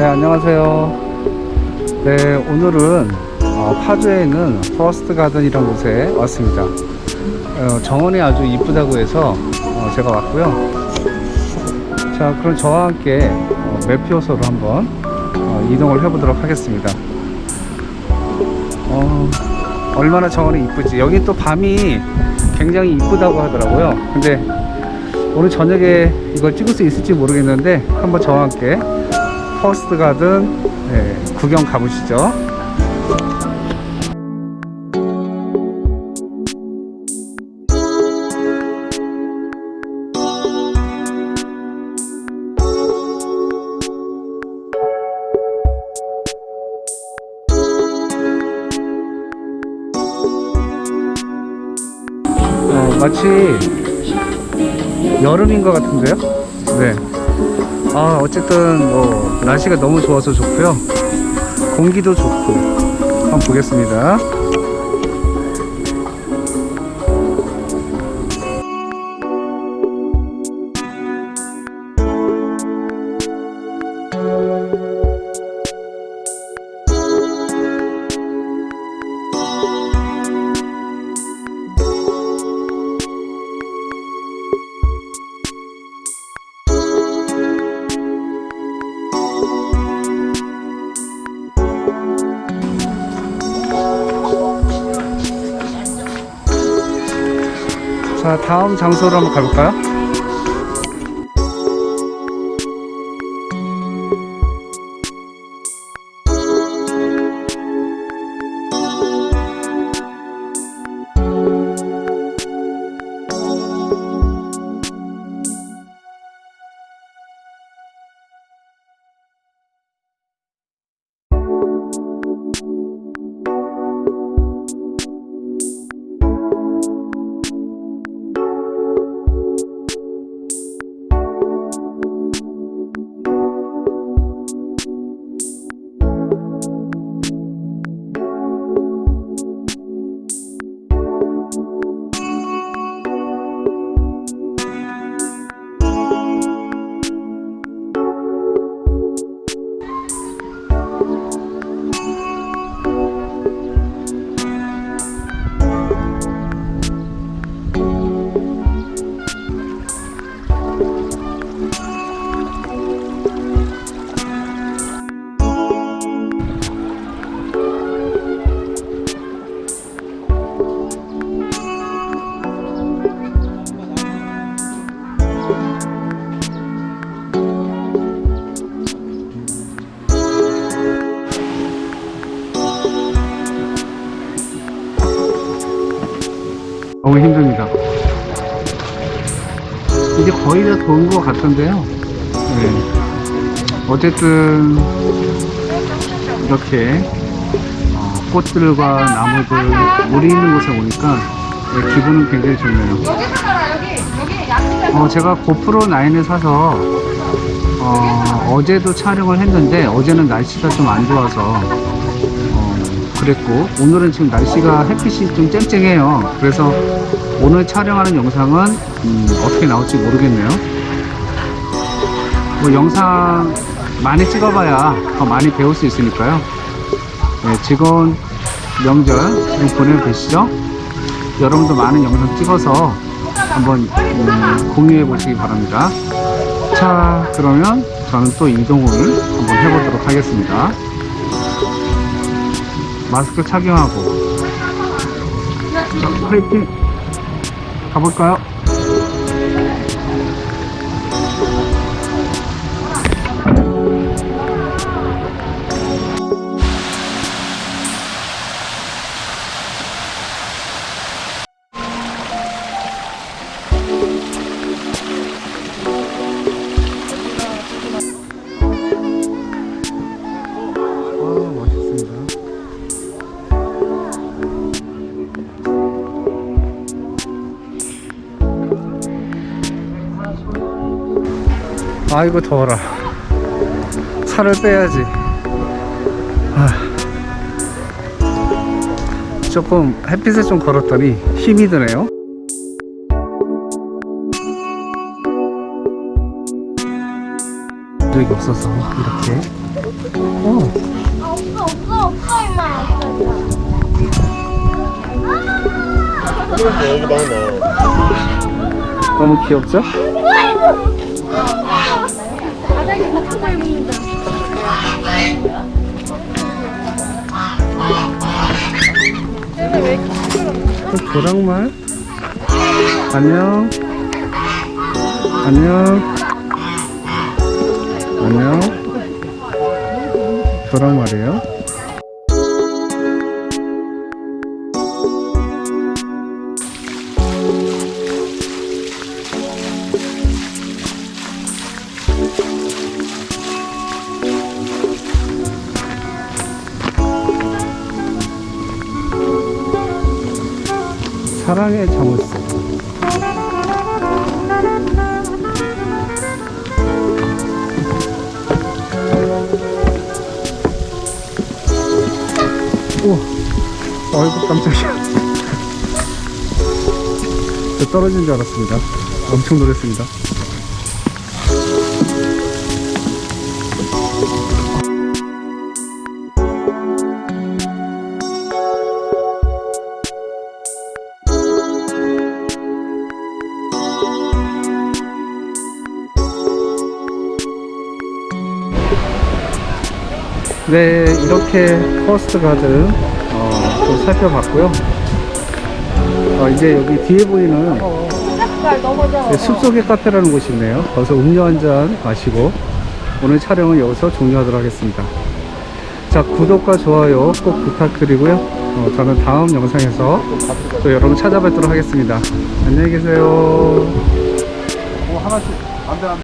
네, 안녕하세요. 네, 오늘은 어, 파주에 있는 퍼스트 가든이라는 곳에 왔습니다. 어, 정원이 아주 이쁘다고 해서 어, 제가 왔고요. 자, 그럼 저와 함께 어, 매표소로 한번 어, 이동을 해보도록 하겠습니다. 어, 얼마나 정원이 이쁘지. 여기 또 밤이 굉장히 이쁘다고 하더라고요. 근데 오늘 저녁에 이걸 찍을 수 있을지 모르겠는데 한번 저와 함께 퍼스트 가든 네, 구경 가보시죠. 어, 마치 여름인 것 같은데요? 네. 아, 어쨌든 뭐 날씨가 너무 좋아서 좋고요. 공기도 좋고. 한번 보겠습니다. 자, 다음 장소로 한번 가볼까요? 너무 힘듭니다. 이제 거의 다 도는 것 같은데요. 네. 어쨌든 이렇게 어, 꽃들과 나무들 물이 있는 곳에 오니까 네, 기분은 굉장히 좋네요. 어, 제가 고프로 9을 사서 어, 제도 촬영을 했는데 어제는 날씨가 좀 안 좋아서 어, 그랬고 오늘은 지금 날씨가 햇빛이 좀 쨍쨍해요. 그래서 오늘 촬영하는 영상은 음, 어떻게 나올지 모르겠네요. 뭐 영상 많이 찍어봐야 더 많이 배울 수 있으니까요. 네, 즐거운 명절 좀 보내고 계시죠? 여러분도 많은 영상 찍어서 한번 음, 공유해 보시기 바랍니다. 자, 그러면 저는 또 이동을 한번 해보도록 하겠습니다. 마스크 착용하고. 자, 화이팅! 가볼까요? 아이고 더워라. 살을 빼야지. 아. 조금 햇빛에 좀 걸었더니 힘이 드네요. 적이 없어서 이렇게. 어, 아, 없어, 없어, 없어, 임마. 없어, 여기다 입는다. 어, 조랑말? 안녕. 안녕. 안녕. 조랑말이에요 사랑의 자물쇠 우와. 아이고 깜짝이야. 저 떨어진 줄 알았습니다. 엄청 놀랐습니다 네 이렇게 퍼스트 가든 어, 좀 살펴봤고요 어, 이제 여기 뒤에 보이는 넘어져. 네, 숲속의 카페라는 곳이 있네요. 거기서 음료 한 잔 마시고 오늘 촬영은 여기서 종료하도록 하겠습니다. 자, 구독과 좋아요 꼭 부탁드리고요. 어, 저는 다음 영상에서 또 여러분 찾아뵙도록 하겠습니다. 안녕히 계세요. 뭐 하나씩 안돼 안돼.